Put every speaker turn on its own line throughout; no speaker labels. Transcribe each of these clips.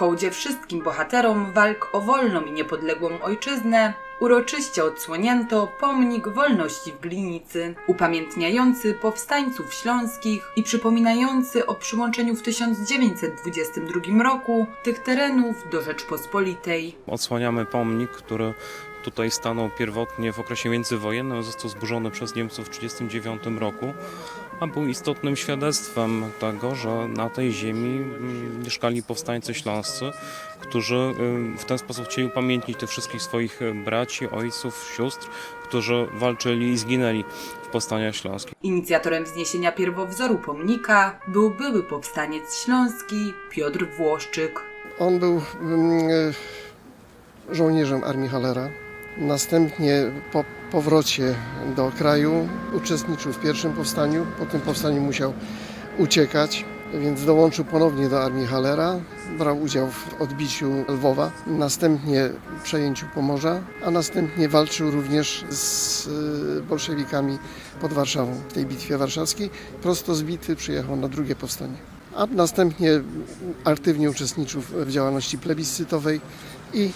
hołdzie wszystkim bohaterom walk o wolną i niepodległą ojczyznę uroczyście odsłonięto pomnik wolności w Glinicy, upamiętniający powstańców śląskich i przypominający o przyłączeniu w 1922 roku tych terenów do Rzeczpospolitej.
Odsłaniamy pomnik, który tutaj stanął pierwotnie w okresie międzywojennym, został zburzony przez Niemców w 1939 roku, a był istotnym świadectwem tego, że na tej ziemi mm, mieszkali powstańcy śląscy, którzy ym, w ten sposób chcieli upamiętnić tych wszystkich swoich y, braci, ojców, sióstr, którzy walczyli i zginęli w powstaniach śląskich.
Inicjatorem wzniesienia pierwowzoru pomnika był były powstaniec śląski Piotr Włoszczyk.
On był mm, e, żołnierzem Armii Halera. Następnie po powrocie do kraju uczestniczył w pierwszym powstaniu. Po tym powstaniu musiał uciekać, więc dołączył ponownie do Armii Halera. Brał udział w odbiciu Lwowa, następnie przejęciu Pomorza, a następnie walczył również z e, bolszewikami pod Warszawą w tej bitwie warszawskiej. Prosto z bitwy przyjechał na drugie powstanie a następnie aktywnie uczestniczył w działalności plebiscytowej i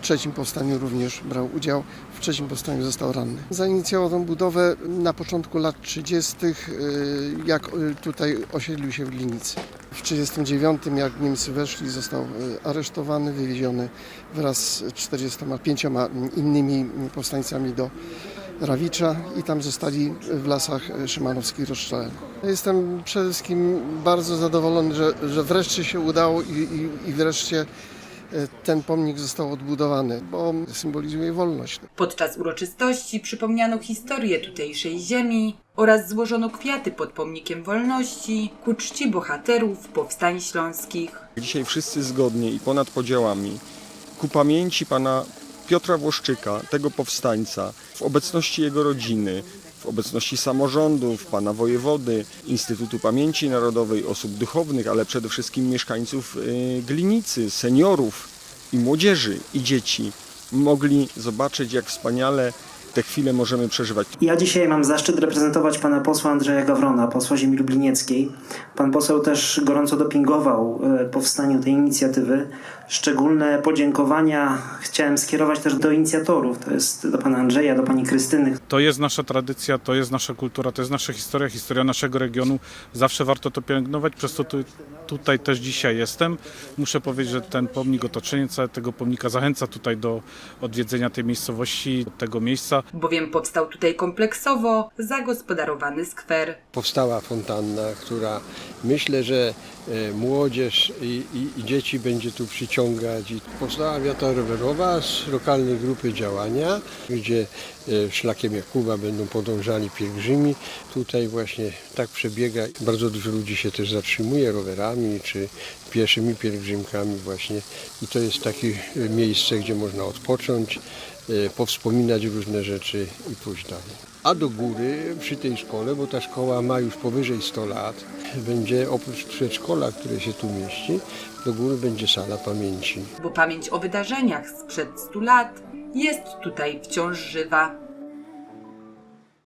trzecim powstaniu również brał udział. W trzecim powstaniu został ranny. Zainicjował tę budowę na początku lat 30., y, jak y, tutaj osiedlił się w Glinicy. W 1939, jak Niemcy weszli, został y, aresztowany, wywieziony wraz z 45 innymi powstańcami do Rawicza i tam zostali w lasach szymanowskich rozstrzeleni. Jestem przede wszystkim bardzo zadowolony, że, że wreszcie się udało i, i, i wreszcie ten pomnik został odbudowany, bo symbolizuje wolność.
Podczas uroczystości przypomniano historię tutejszej ziemi oraz złożono kwiaty pod pomnikiem wolności ku czci bohaterów powstań śląskich.
Dzisiaj wszyscy zgodnie i ponad podziałami ku pamięci pana Piotra Włoszczyka, tego powstańca, w obecności jego rodziny, w obecności samorządów, pana wojewody, Instytutu Pamięci Narodowej, osób duchownych, ale przede wszystkim mieszkańców y, Glinicy, seniorów i młodzieży i dzieci mogli zobaczyć, jak wspaniale te chwile możemy przeżywać.
Ja dzisiaj mam zaszczyt reprezentować pana posła Andrzeja Gawrona, posła ziemi lublinieckiej. Pan poseł też gorąco dopingował e, powstaniu tej inicjatywy. Szczególne podziękowania chciałem skierować też do inicjatorów, to jest do pana Andrzeja, do pani Krystyny,
To jest nasza tradycja, to jest nasza kultura, to jest nasza historia, historia naszego regionu. Zawsze warto to pielęgnować, przez to tu, tutaj też dzisiaj jestem. Muszę powiedzieć, że ten pomnik, otoczenie całe tego pomnika zachęca tutaj do odwiedzenia tej miejscowości, tego miejsca.
bowiem powstał tutaj kompleksowo zagospodarowany skwer.
powstała fontanna, która myślę, że e, młodzież i, i, i dzieci będzie tu przyciągać. I powstała wiata rowerowa z lokalnej grupy działania, gdzie e, szlakiem Jakuba będą podążali pielgrzymi. Tutaj właśnie tak przebiega. Bardzo dużo ludzi się też zatrzymuje rowerami czy pieszymi pielgrzymkami właśnie. I to jest takie e, miejsce, gdzie można odpocząć, e, powspominać różne rzeczy i pójść dalej. A do góry przy tej szkole, bo ta szkoła ma już powyżej 100 lat, będzie oprócz przedszkola, które się tu mieści, do góry będzie sala pamięci.
bo pamięć o wydarzeniach sprzed 100 lat jest tutaj wciąż żywa.